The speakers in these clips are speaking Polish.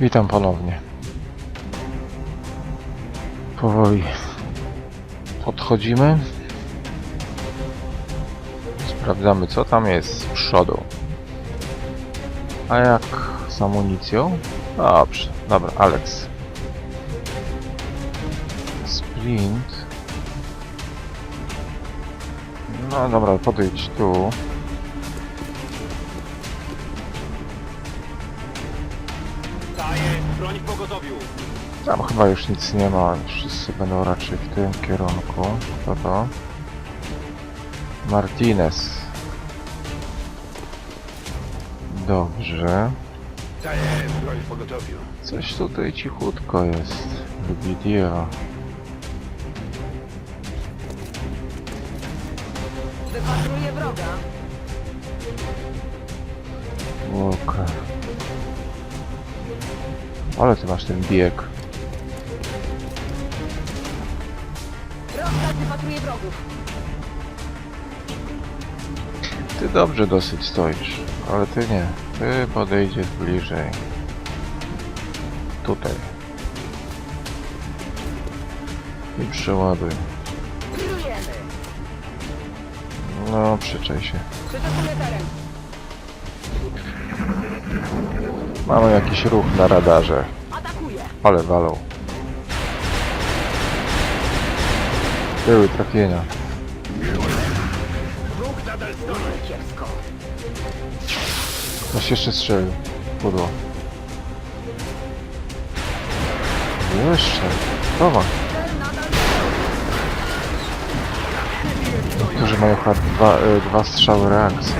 Witam ponownie. Powoli podchodzimy. Sprawdzamy co tam jest z przodu. A jak z amunicją? Dobrze, dobra, Alex. Sprint. No dobra, podejdź tu. Tam chyba już nic nie ma, wszyscy będą raczej w tym kierunku. Kto to? Martinez. Dobrze. Coś tutaj cichutko jest. Lubidio. Wypatruję wroga. Walker. Ale ty masz ten bieg. Ty dobrze dosyć stoisz, ale ty nie. Ty podejdziesz bliżej. Tutaj. I przeładuj. No, przyczaj się. Przyczesuję teren. Mamy jakiś ruch na radarze, ale walą. Były trafienia. Kiepsko. Ktoś jeszcze strzelił. Pudło. Jeszcze. Chowa. Cel nadal Którzy mają chyba dwa, y, dwa strzały reakcji.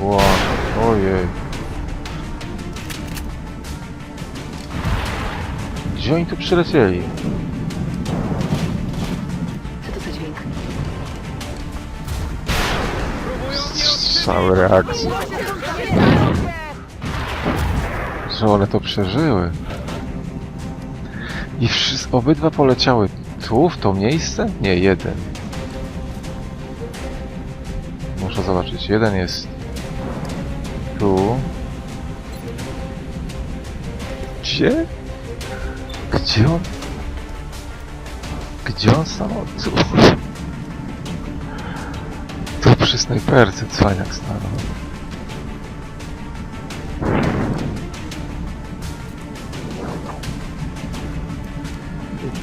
Ło. Ojej. Gdzie oni tu przylecieli? Co to za dźwięk? Strzały reakcji. Że one to przeżyły. I wszyscy, obydwa poleciały tu, w to miejsce? Nie, jeden. Muszę zobaczyć. Jeden jest tu. Gdzie? Gdzie on? Gdzie on stanął? Tu. Tu przy snajperce cwaniak stanął.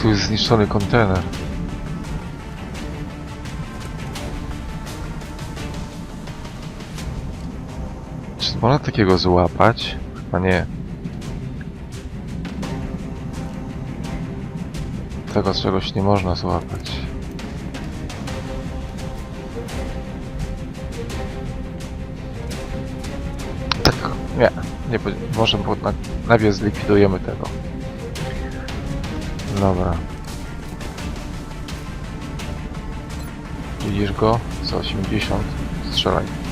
Tu jest zniszczony kontener. Można takiego złapać? Chyba nie. Tego czegoś nie można złapać. Tak, nie. nie może na, najpierw zlikwidujemy tego. Dobra. Widzisz go? Za 80. Strzelaj.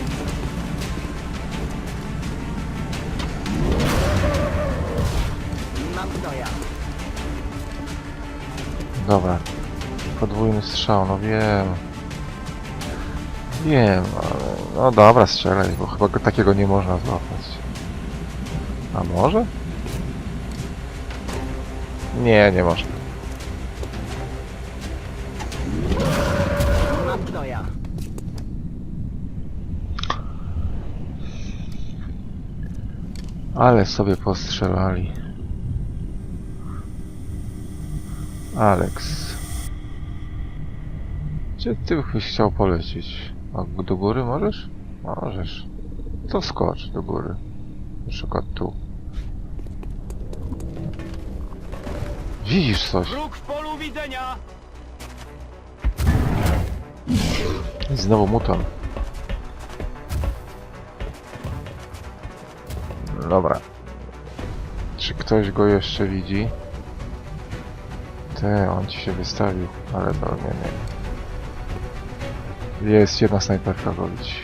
Dobra. Podwójny strzał, no wiem. Wiem, ale... No dobra, strzelaj, bo chyba go takiego nie można złapać. A może? Nie, nie można. Ale sobie postrzelali. Alex. Gdzie ty byś chciał polecieć? A do góry możesz? Możesz. To skocz do góry. Na przykład tu. Widzisz coś? Wróg w polu widzenia. I znowu muton. Dobra. Czy ktoś go jeszcze widzi? Te, on ci się wystawił, ale to nie, nie. Jest jedna snajperka widzi.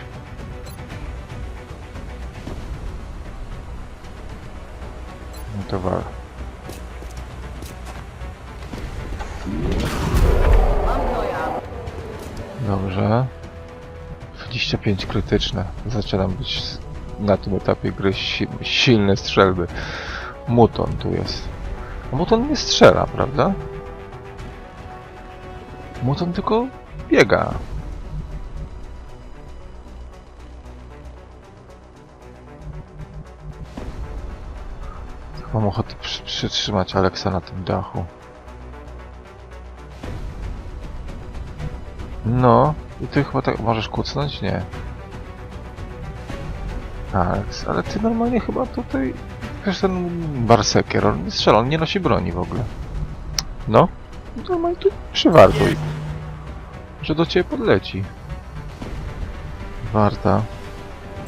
No to wal. Dobrze. 25 krytyczne. Zaczynam być na tym etapie gry si silne strzelby. Muton tu jest. Muton nie strzela, prawda? Muton tylko biega. Mam ochotę przy przytrzymać Aleksa na tym dachu. No, i ty chyba tak możesz kucnąć? Nie. Aleks, ale ty normalnie chyba tutaj... Wiesz, ten Barsekier, on nie strzela, on nie nosi broni w ogóle. No, normalnie tu przywartuj. Że do ciebie podleci. Warta.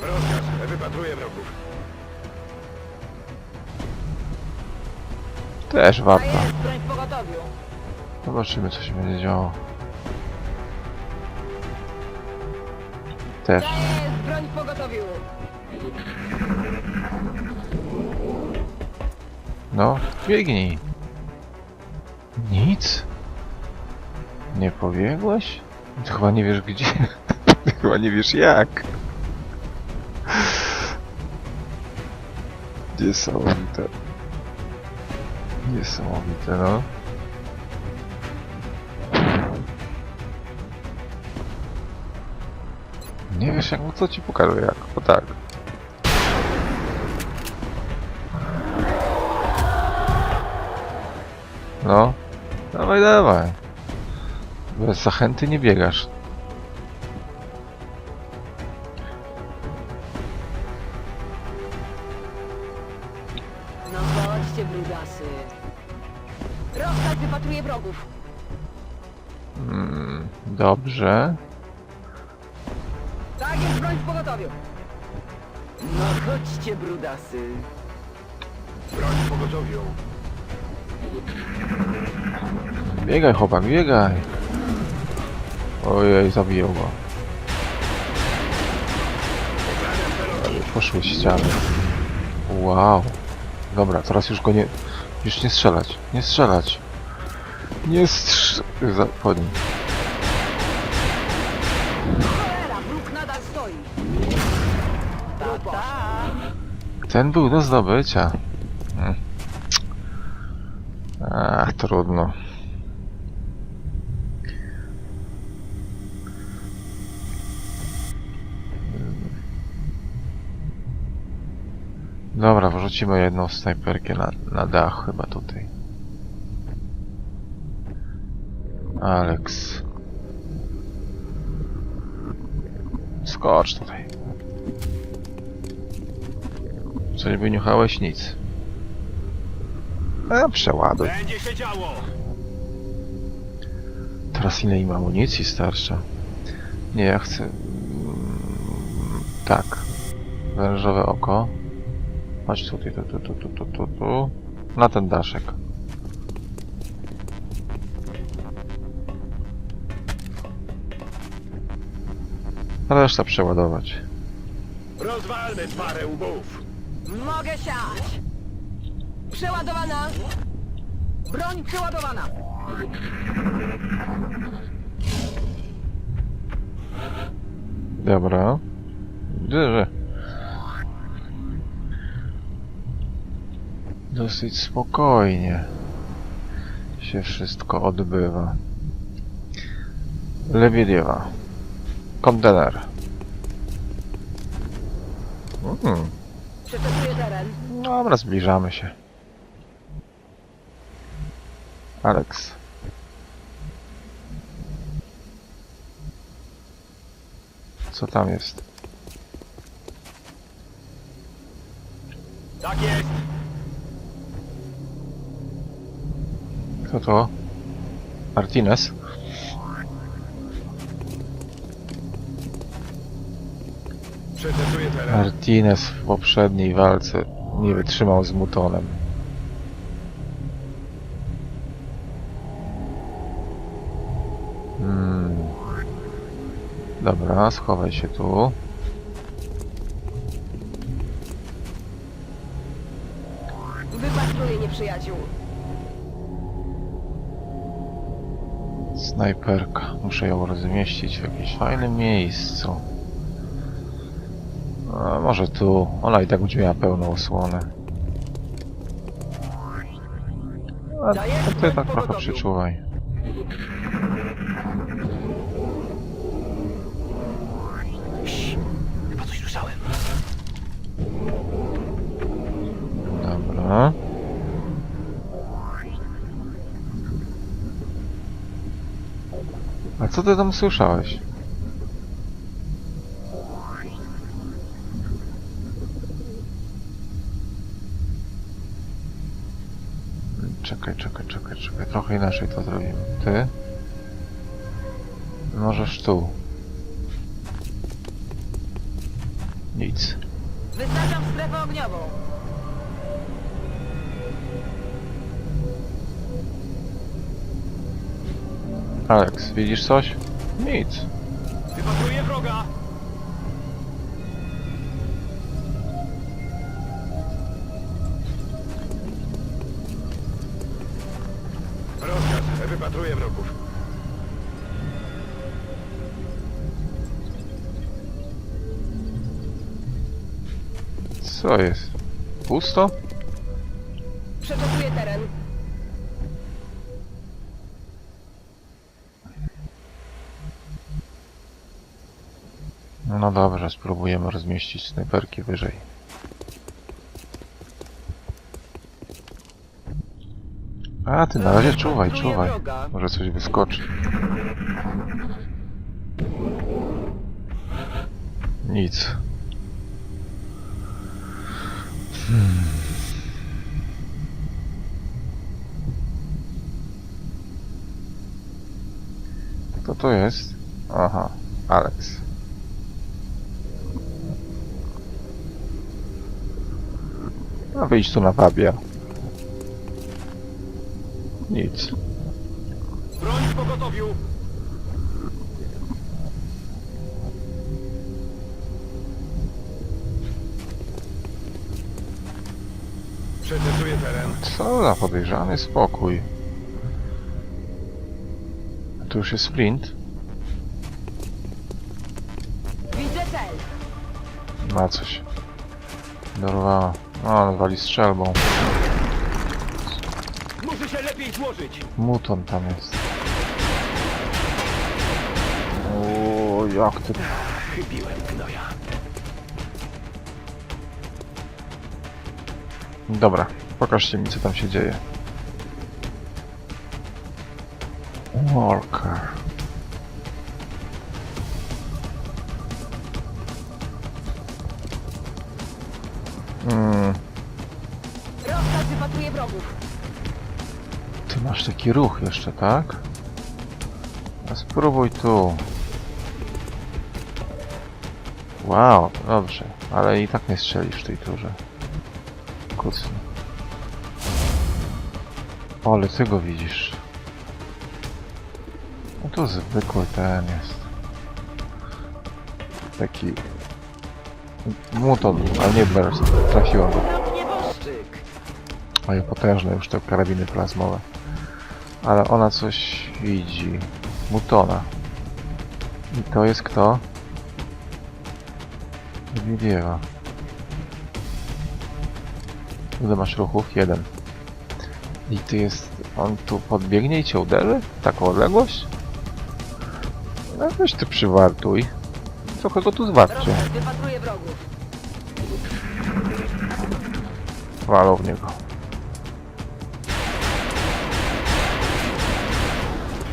Rozkaz, wypatruję wrogów. Też warta. Zobaczymy, co się będzie działo. Też. Jest. No, biegnij. Nic? Nie pobiegłeś? Ty chyba nie wiesz gdzie. Ty chyba nie wiesz jak. Niesamowite. Niesamowite, no. Nie wiesz jak, co ci pokażę jak, o tak. No, dawaj, dawaj. Bez zachęty nie biegasz. No chodźcie, brudasy. Rozkaz wypatruje wrogów. Mm, dobrze. Tak jest, broń w pogotowiu. No chodźcie, brudasy. Broń w pogotowiu. Biegaj, chłopak, biegaj. Ojej, zabiję go. Poszły ściany. Wow. Dobra, teraz już go nie... Już nie strzelać. Nie strzelać. Nie strz... Za... Po nim. Ten był do zdobycia. Hmm. Ach, trudno. Dobra, wrzucimy jedną snajperkę na, na dach chyba tutaj. Alex. Skocz tutaj. Co nie wyniuchałeś? Nic. A, przeładuj. Będzie się działo. Teraz ile im amunicji starcza? Nie, ja chcę... mm, Tak. Wężowe oko. Chodź tutaj, tu, tu, tu, tu, tu, tu, tu. Na ten daszek. Reszta przeładować. Rozwalmy parę łbów. Mogę siać. Przeładowana. Broń przeładowana. Dobra. Widzę, Dosyć spokojnie się wszystko odbywa. Lebediewa. Kontener. Mm, teren. dobra, zbliżamy się. Alex. Co tam jest? Tak jest. Kto to? Martinez? Martinez w poprzedniej walce nie wytrzymał z Mutonem. Hmm. Dobra, schowaj się tu. Wypatruję nieprzyjaciół. Snajperka. Muszę ją rozmieścić w jakimś fajnym miejscu. A, może tu. Ona i tak będzie miała pełną osłonę. A ty tak trochę przyczuwaj. A co ty tam słyszałeś? Czekaj, czekaj, czekaj, czekaj. Trochę inaczej to zrobimy. Ty? Możesz tu. Nic. Wyznaczam strefę ogniową. Alex, widzisz coś? Nic. Wypatruję wroga! Rozkaz, wypatruję wrogów. Co jest? Pusto? No dobrze, spróbujemy rozmieścić snajperki wyżej. A ty na razie czuwaj, czuwaj. Może coś wyskoczy. Nic. Hmm. Kto to jest? Aha, Alex. A wyjdź tu na wabia. Nic. Broń w pogotowiu! Przetestuję teren. Co za podejrzany spokój. Tu już jest sprint. Widzę cel. Ma coś. Dorwała. No, wali strzelbą. Muszę się lepiej złożyć! Muton tam jest. O, jak ty... Chybiłem gnoja. Dobra, pokażcie mi co tam się dzieje. Walker. Mm, wypatruję wrogów. ty masz taki ruch jeszcze, tak? A spróbuj tu. Wow, dobrze, ale i tak nie strzelisz w tej turze. Kucnij. O, ale ty go widzisz. No to zwykły ten jest. Taki... Muton, ale nie burst. Trafiłem go. Mają potężne już te karabiny plazmowe. Ale ona coś widzi. Mutona. I to jest kto? Widiewa. Ile masz ruchów? Jeden. I ty jest... On tu podbiegnie i cię uderzy? Taką odległość? No weź ty przywartuj. Trochę go tu wypatruję wrogów. Walą w niego.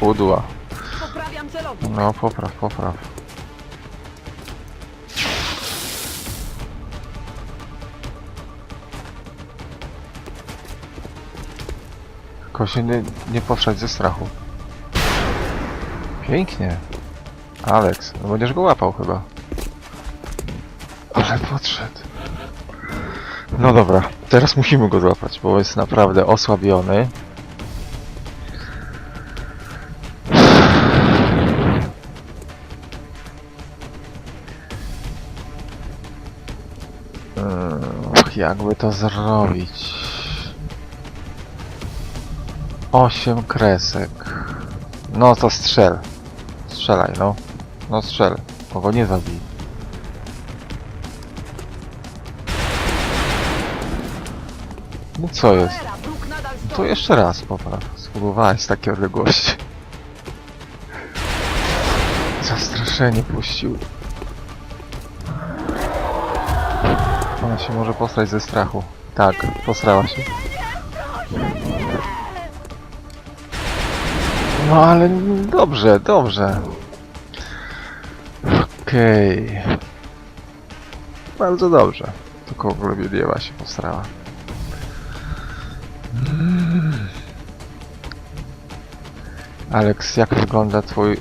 Udła. Poprawiam. No, popraw, popraw. Tylko się nie, nie ze strachu. Pięknie. Alex, no będziesz go łapał chyba. Ale podszedł. No dobra, teraz musimy go złapać, bo jest naprawdę osłabiony. jakby to zrobić? Osiem kresek. No to strzel. Strzelaj, no. No strzel. Kogo nie zabij. No co jest? To jeszcze raz popraw. Spróbowałeś z takiej odległości. Zastraszenie puścił. Ona się może posrać ze strachu. Tak, posrała się. No ale dobrze, dobrze. Okej. Bardzo dobrze. Tylko w ogóle się posrała. Alex, jak wygląda twój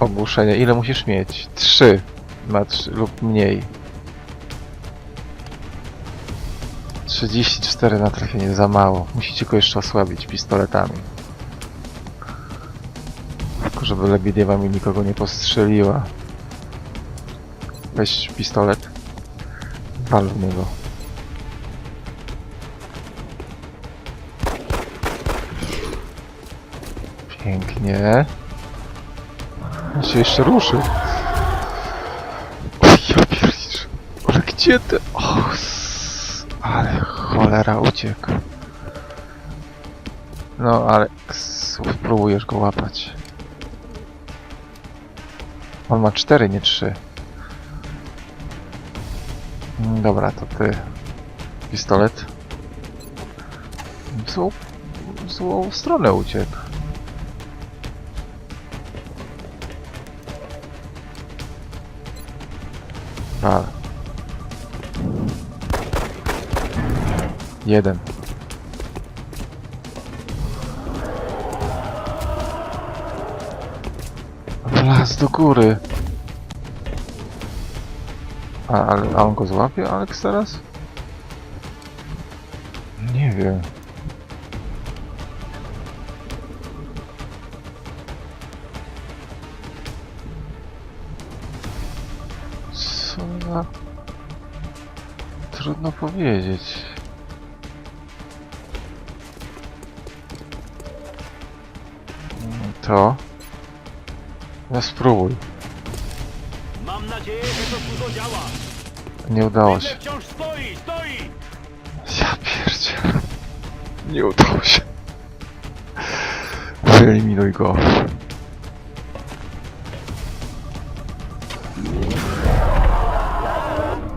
ogłuszenie? Ile musisz mieć? Trzy metry lub mniej. 34 na trafienie, za mało. Musicie go jeszcze osłabić pistoletami. Tylko żeby Lebediewa mi nikogo nie postrzeliła. Weź pistolet. Wal w niego. Pięknie. On się jeszcze ruszył. Oj, ja pierdzisz. Ale gdzie ty? Och, s- ale cholera uciekł. No, ale spróbujesz go łapać. On ma cztery, nie trzy. Mm, Dobra, to ty. Pistolet. W złą, w złą stronę uciekł. Jeden. Wlazł do góry. A, ale, a on go złapie, Alex, teraz? Nie wiem. Co. Trudno powiedzieć. No spróbuj. Mam nadzieję, że to dużo działa. Nie udało się. Widzę, wciąż stoi, stoi! Ja pierdzielę. Nie udało się. Wyeliminuj go.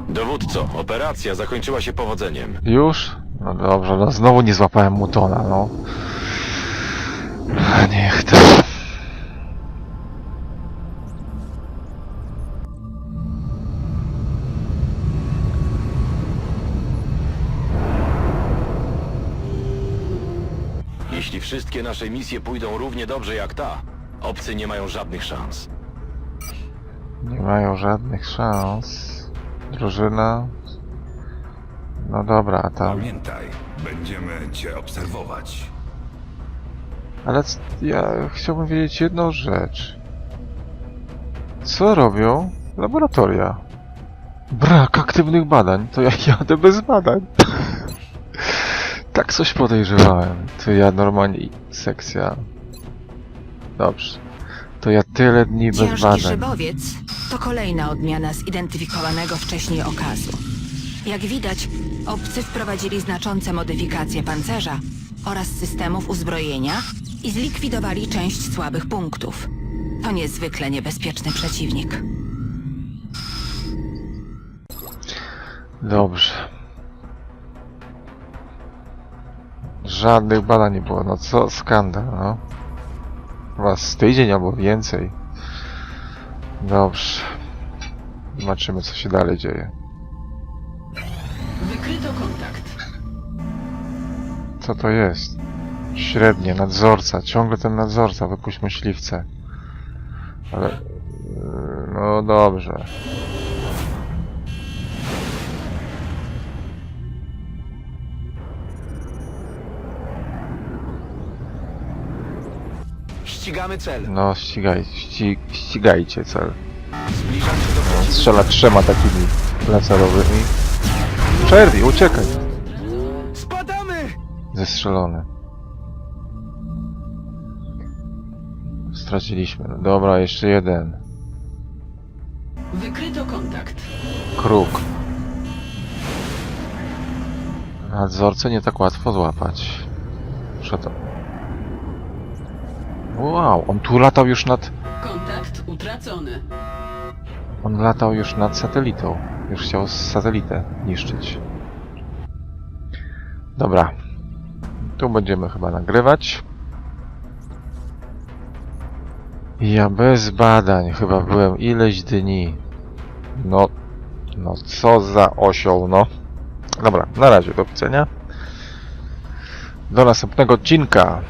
Dowódco, operacja zakończyła się powodzeniem. Już? No dobrze, no znowu nie złapałem mutona, no. A Niech to. Jeśli wszystkie nasze misje pójdą równie dobrze jak ta, obcy nie mają żadnych szans. Nie mają żadnych szans. Drużyna. No dobra, a tam. Pamiętaj, będziemy cię obserwować. Ale c- ja chciałbym wiedzieć jedną rzecz. Co robią laboratoria? Brak aktywnych badań. To ja jadę bez badań. tak coś podejrzewałem. To ja normalnie sekcja. Dobrze. To ja tyle dni bez Ciężki badań. szybowiec to kolejna odmiana zidentyfikowanego wcześniej okazu. Jak widać, obcy wprowadzili znaczące modyfikacje pancerza oraz systemów uzbrojenia i zlikwidowali część słabych punktów. To niezwykle niebezpieczny przeciwnik. Dobrze. Żadnych badań nie było. No co skandal, no. Chyba z tydzień albo więcej. Dobrze. Zobaczymy, co się dalej dzieje. Wykryto kontakt. Co to jest? Średnie, nadzorca. Ciągle ten nadzorca. Wypuść myśliwce. Ale... yy, No dobrze. Ścigamy cel. No ścigaj, ści, ścigajcie cel. Zbliżam się do przeciwnika. Strzela trzema takimi laserowymi. Przerwij, uciekaj! Spadamy! Zestrzelony. Straciliśmy. No Dobra, jeszcze jeden. Wykryto kontakt. Kruk. Nadzorcę nie tak łatwo złapać. Przed... Wow, on tu latał już nad... Kontakt utracony. On latał już nad satelitą. Już chciał satelitę niszczyć. Dobra. Tu będziemy chyba nagrywać. Ja bez badań chyba byłem ileś dni. No, no co za osioł, no. Dobra, na razie, do widzenia. Do następnego odcinka.